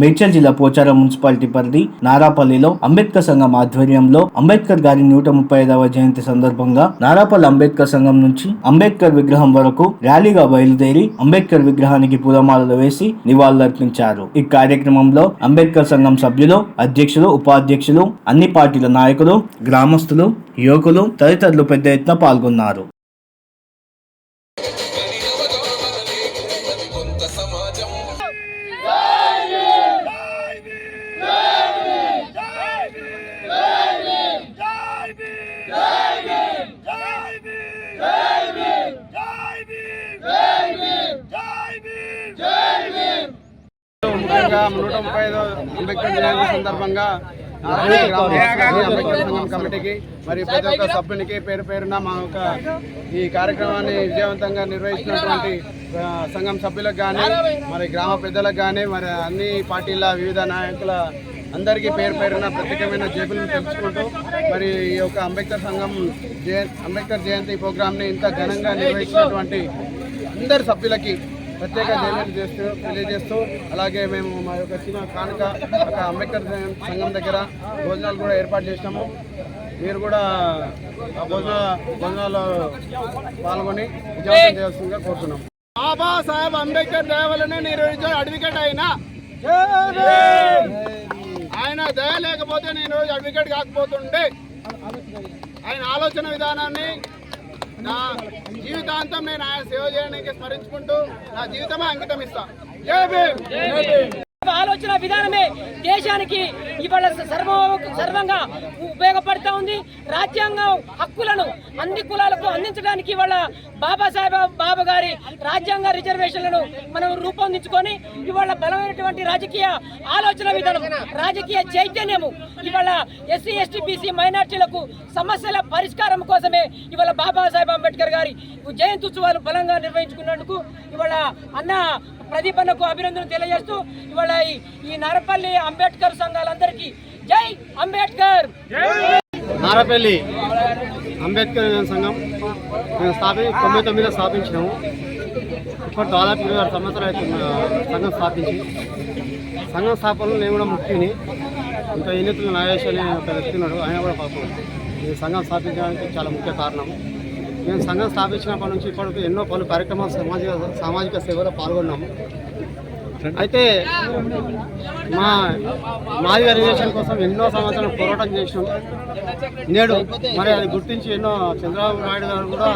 మేడ్చల్ జిల్లా పోచారం మున్సిపాలిటీ పరిధి నారాపల్లిలో అంబేద్కర్ సంఘం ఆధ్వర్యంలో అంబేద్కర్ గారి నూట ముప్పై ఐదవ జయంతి సందర్భంగా నారాపల్లి అంబేద్కర్ సంఘం నుంచి అంబేద్కర్ విగ్రహం వరకు ర్యాలీగా బయలుదేరి అంబేద్కర్ విగ్రహానికి పూలమాలలు వేసి నివాళులర్పించారు. ఈ కార్యక్రమంలో అంబేద్కర్ సంఘం సభ్యులు అధ్యక్షులు ఉపాధ్యక్షులు అన్ని పార్టీల నాయకులు గ్రామస్తులు యువకులు తదితరులు పెద్ద ఎత్తున పాల్గొన్నారు. ముఖ్యంగా నూట ముప్పై ఐదో అంబేద్కర్ జయంతి సందర్భంగా అంబేద్కర్ సంఘం కమిటీకి మరి ప్రతి ఒక్క సభ్యునికి పేరు పేరున మా యొక్క ఈ కార్యక్రమాన్ని విజయవంతంగా నిర్వహిస్తున్నటువంటి సంఘం సభ్యులకు కానీ మరి గ్రామ పెద్దలకు కానీ మరి అన్ని పార్టీల వివిధ నాయకుల అందరికీ పేరు పేరున ప్రత్యేకమైన జేబులను తెలుసుకుంటూ మరి ఈ యొక్క అంబేద్కర్ సంఘం జయ అంబేద్కర్ జయంతి ప్రోగ్రామ్ని ఇంత ఘనంగా నిర్వహించినటువంటి అందరి సభ్యులకి ప్రత్యేక జైలు చేస్తూ తెలియజేస్తూ అలాగే మేము మా యొక్క చిన్న కానుక ఒక అంబేద్కర్ సంఘం దగ్గర భోజనాలు కూడా ఏర్పాటు చేసినాము. మీరు కూడా ఆ భోజన భోజనాల్లో పాల్గొని విజయవంతం చేయాల్సిందిగా కోరుతున్నాం బాబాసాహెబ్ అంబేద్కర్ దయవలనే నిర్వహించిన అడ్వకేట్ అయినా ఆయన దయ లేకపోతే నేను రోజు అడ్వకేట్ కాకపోతుండే ఆయన ఆలోచన విధానాన్ని నా జీవితాంతం నేను ఆయన సేవ చేయడానికి స్మరించుకుంటూ నా జీవితమే అంకితం ఇస్తాను ఆలోచన విధానమే దేశానికి ఇవాళ సర్వ సర్వంగా ఉపయోగపడుతూ ఉంది. రాజ్యాంగం హక్కులను అన్ని కులాలకు అందించడానికి ఇవాళ బాబాసాహెబ్ బాబు గారి రాజ్యాంగ రిజర్వేషన్లను మనం రూపొందించుకొని ఇవాళ బలమైనటువంటి రాజకీయ ఆలోచన విధానం రాజకీయ చైతన్యము ఇవాళ ఎస్సీ ఎస్టీ బీసీ మైనార్టీలకు సమస్యల పరిష్కారం కోసమే ఇవాళ బాబా అంబేద్కర్ జయంతి ఉత్సవాలు బలంగా నిర్వహించుకున్నందుకు ఇవాళ అన్న ప్రదీప్ అన్నకు అభినందనలు తెలియజేస్తూ ఇవాళ ఈ- ఈ నారపల్లి అంబేద్కర్ సంఘాలందరికీ జై అంబేద్కర్! నారపల్లి అంబేద్కర్ సంఘం మేము స్థాపి తొంభై తొమ్మిదిలో స్థాపించినాము. ఇప్పుడు దాదాపు ఇరవై ఆరు సంవత్సరాలు అవుతుంది సంఘం స్థాపించి సంఘం స్థాపనలో నేను కూడా ముఖ్యుని. ఇంకా ఎన్నికలు నాగేష్ అనే ఒక వ్యక్తి ఉన్నాడు ఆయన కూడా పాపం. ఈ సంఘం స్థాపించడానికి చాలా ముఖ్య కారణం మేము సంఘం స్థాపించినప్పటి నుంచి ఇప్పటికి ఎన్నో పలు కార్యక్రమాలు సామాజిక సామాజిక సేవలో పాల్గొన్నాము. అయితే మా మాది రిజర్వేషన్ కోసం ఎన్నో సంవత్సరాలు పోరాటం చేసినాం. నేడు మరి అది గుర్తించి ఎన్నో చంద్రబాబు నాయుడు గారు కూడా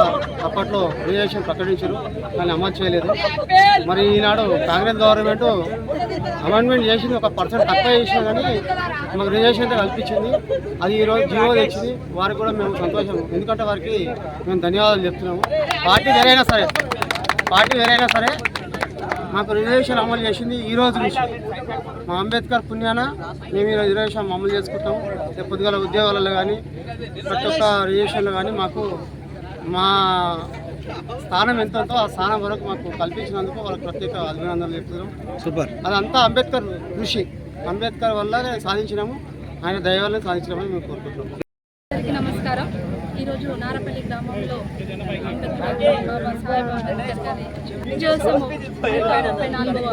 అప్పట్లో రిజర్వేషన్ ప్రకటించారు కానీ అమలు చేయలేదు. మరి ఈనాడు కాంగ్రెస్ గవర్నమెంట్ అమెండ్మెంట్ చేసింది ఒక పర్సెంట్ తక్కువ చేసినా కానీ మాకు రిజర్వేషన్ అయితే కల్పించింది. అది ఈరోజు జీవో తెచ్చింది. వారికి కూడా మేము సంతోషం. ఎందుకంటే వారికి మేము ధన్యవాదాలు చెప్తున్నాము. పార్టీ వేరైనా సరే పార్టీ వేరైనా సరే మాకు రిజర్వేషన్ అమలు చేసింది ఈ రోజు నుంచి. మా అంబేద్కర్ పుణ్యాన మేము ఈ రిజర్వేషన్ అమలు చేసుకుంటాం. రేపు పొద్దుగాల ఉద్యోగాలలో కానీ ప్రతి ఒక్క రిజర్వేషన్లో కానీ మాకు మా స్థానం ఎంత ఉందో ఆ స్థానం వరకు మాకు కల్పించినందుకు వాళ్ళకి ప్రత్యేక అభినందనలు చెప్తున్నాం. సూపర్. అదంతా అంబేద్కర్ కృషి. అంబేద్కర్ వల్ల సాధించినాము. ఆయన దయ వల్ల సాధించినామని మేము కోరుకుంటున్నాం. నమస్కారం. ఈరోజు నారపల్లి గ్రామంలో బాబా సాహెబ్ అంబేద్కర్ విజయోత్సవం ముప్పై నాలుగవ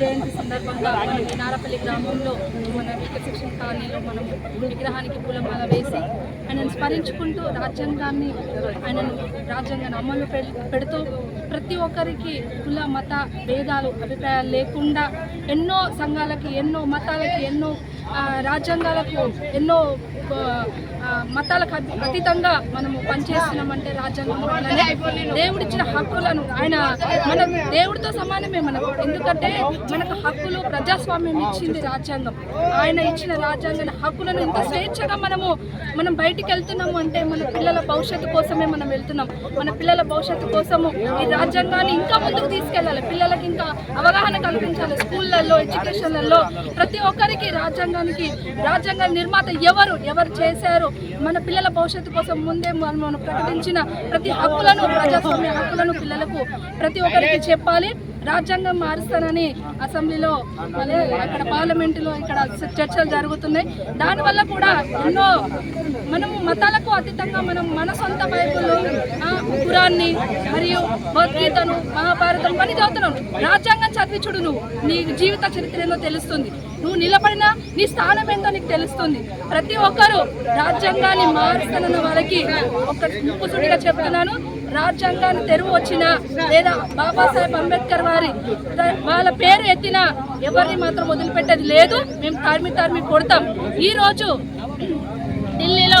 జయంతి సందర్భంగా మనం ఈ నారపల్లి గ్రామంలో మన వికశిక్షణ కాలనీలో మనం విగ్రహానికి పూలమాల వేసి ఆయనను స్మరించుకుంటూ రాజ్యాంగాన్ని ఆయనను రాజ్యాంగాన్ని అమలు పె- పెడుతూ ప్రతి ఒక్కరికి కుల మత భేదాలు అభిప్రాయాలు లేకుండా ఎన్నో సంఘాలకి ఎన్నో మతాలకి ఎన్నో రాజ్యాంగాలకు ఎన్నో మతాలకు అతీతంగా మనము పనిచేస్తున్నామంటే రాజ్యాంగం దేవుడిచ్చిన హక్కులను ఆయన మన దేవుడితో సమానమే మనకు. ఎందుకంటే మనకు హక్కు ప్రజాస్వామ్యం ఇచ్చింది రాజ్యాంగం. ఆయన ఇచ్చిన రాజ్యాంగం హక్కులను ఇంత స్వేచ్ఛగా మనము మనం బయటికి వెళ్తున్నాము అంటే మన పిల్లల భవిష్యత్తు కోసమే మనం వెళ్తున్నాం. మన పిల్లల భవిష్యత్తు కోసము ఈ రాజ్యాంగాన్ని ఇంకా ముందుకు తీసుకెళ్ళాలి. పిల్లలకి ఇంకా అవగాహన కల్పించాలి. స్కూళ్ళల్లో ఎడ్యుకేషన్లలో ప్రతి ఒక్కరికి రాజ్యాంగానికి రాజ్యాంగ నిర్మాత ఎవరు ఎవరు చేశారు? మన పిల్లల భవిష్యత్తు కోసం ముందే మనం మనం ప్రకటించిన ప్రతి హక్కులను ప్రజాస్వామ్య హక్కులను పిల్లలకు ప్రతి ఒక్కరికి చెప్పాలి. రాజ్యాంగం మారుస్తానని అసెంబ్లీలో అక్కడ పార్లమెంటులో ఇక్కడ చర్చలు జరుగుతున్నాయి. దానివల్ల కూడా ఎన్నో మనం మతాలకు అతీతంగా మనం మన సొంత బైబుల్లో ఆ, ఖురాన్ని మరియు భగవద్గీతను మహాభారతం పని చదువుతున్నాను రాజ్యాంగం చదివించుడు నువ్వు. నీ జీవిత చరిత్ర ఏందో తెలుస్తుంది. నువ్వు నిలబడిన నీ స్థానం ఏందో నీకు తెలుస్తుంది. ప్రతి ఒక్కరూ రాజ్యాంగాన్ని మారుస్తానన్న వాళ్ళకి ఒక ముక్కుసుడిగా చెప్తున్నాను. రాజ్యాంగాన్ని తెరువు వచ్చిన లేదా బాబాసాహెబ్ అంబేద్కర్ వారి వాళ్ళ పేరు ఎత్తిన ఎవరిని మాత్రం వదిలిపెట్టేది లేదు. మేము తరిమి తరిమి కొడతాం. ఈరోజు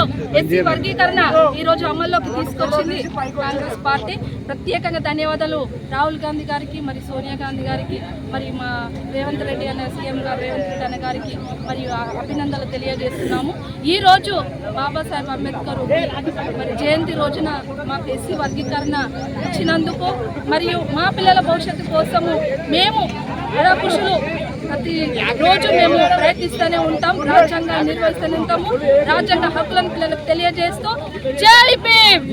రోజు ఎస్సీ వర్గీకరణ ఈ రోజు అమల్లోకి తీసుకొచ్చింది కాంగ్రెస్ పార్టీ. ప్రత్యేకంగా ధన్యవాదాలు రాహుల్ గాంధీ గారికి మరి సోనియా గాంధీ గారికి మరి మా రేవంత్ రెడ్డి అనే సీఎం గారు రేవంత్ రెడ్డి అన్న గారికి మరియు అభినందనలు తెలియజేస్తున్నాము. ఈ రోజు బాబాసాహెబ్ అంబేద్కర్ మరి జయంతి రోజున మాకు ఎస్సీ వర్గీకరణ ఇచ్చినందుకు మరియు మా పిల్లల భవిష్యత్తు కోసము మేము నిరాకుశులు ప్రతి రోజు మేము ప్రయత్నిస్తూనే ఉంటాం రాజ్యాంగాన్ని నిర్వహిస్తూనే ఉంటాము రాజ్యాంగ హక్కులను పిల్లలకు తెలియజేస్తూ. జై భీమ్!